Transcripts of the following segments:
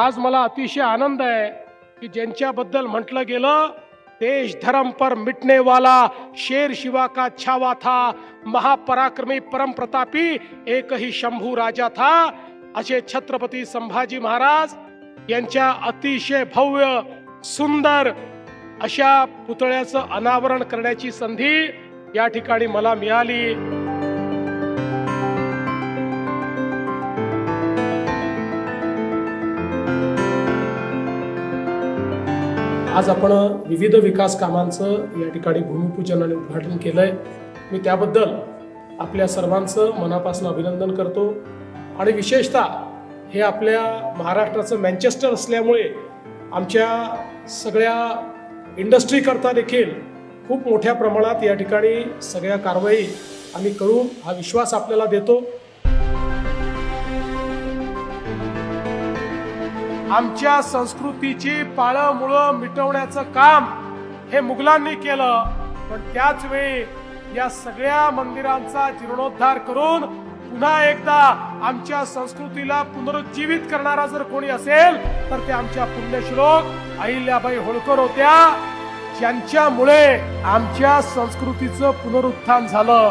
आज मला अतिशय आनंद आहे की ज्यांच्याबद्दल म्हटलं गेलं देश धर्म पर मिटने वाला शेर शिवा का छावा था महापराक्रमी परम प्रतापी एकही शंभू राजा था असे छत्रपती संभाजी महाराज यांच्या अतिशय भव्य सुंदर अशा पुतळ्याचं अनावरण करण्याची संधी या ठिकाणी मला मिळाली. आज आपण विविध विकास कामांचं या ठिकाणी भूमिपूजन आणि उद्घाटन आहे मी त्याबद्दल आपल्या सर्वांचं मनापासून अभिनंदन करतो. आणि विशेषतः हे आपल्या महाराष्ट्राचं मँचेस्टर असल्यामुळे आमच्या सगळ्या इंडस्ट्रीकरता देखील खूप मोठ्या प्रमाणात या ठिकाणी सगळ्या कारवाई आम्ही करू हा विश्वास आपल्याला देतो. आमच्या संस्कृतीची पाळंमुळं मिटवण्याचं काम हे मुघलांनी केलं. पण त्याच वेळी या सगळ्या मंदिरांचा जीर्णोद्धार करून पुन्हा एकदा आमच्या संस्कृतीला पुनरुज्जीवित करणारा जर कोणी असेल तर ते आमच्या पुण्यश्लोक अहिल्याबाई होळकर होत्या ज्यांच्यामुळे आमच्या संस्कृतीचं पुनरुत्थान झालं.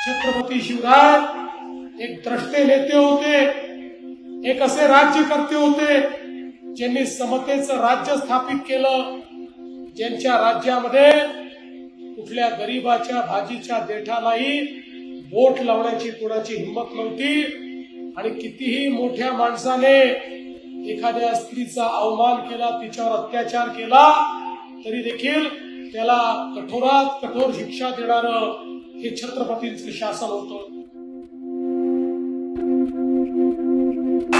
छत्रपती शिवराज एक द्रष्टे नेते होते एक असे राज्यकर्ते होते ज्यांनी समतेचं राज्य स्थापित केलं ज्यांच्या राज्यामध्ये कुठल्या गरीबाच्या भाजीच्या देठालाही बोट लावण्याची कुणाची हिंमत नव्हती आणि कितीही मोठ्या माणसाने एखाद्या स्त्रीचा अवमान केला तिच्यावर अत्याचार केला तरी देखील त्याला कठोरात कठोर शिक्षा देणारं हे छत्रपतींचं शासन होतं.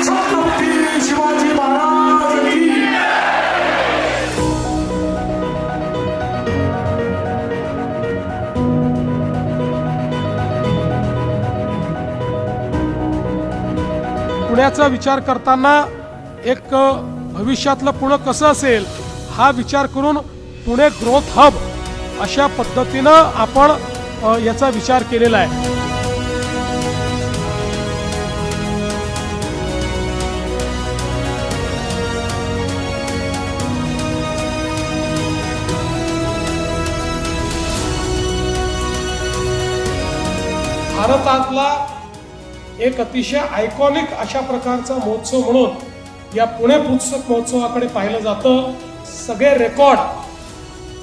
छत्रपती शिवाजी महाराज की पुण्याचा विचार करताना एक भविष्यातलं पुणे कसं असेल हा विचार करून पुणे ग्रोथ हब अशा पद्धतीनं आपण याचा विचार केलेला आहे. भारतातला एक अतिशय आयकॉनिक अशा प्रकारचा महोत्सव म्हणून या पुणे पुस्तक महोत्सवाकडे पाहिलं जातं. सगळे रेकॉर्ड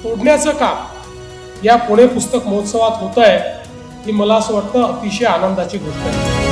तोडण्याचं काम या पुणे पुस्तक महोत्सवात होत आहे ही मला असं वाटतं अतिशय आनंदाची गोष्ट आहे.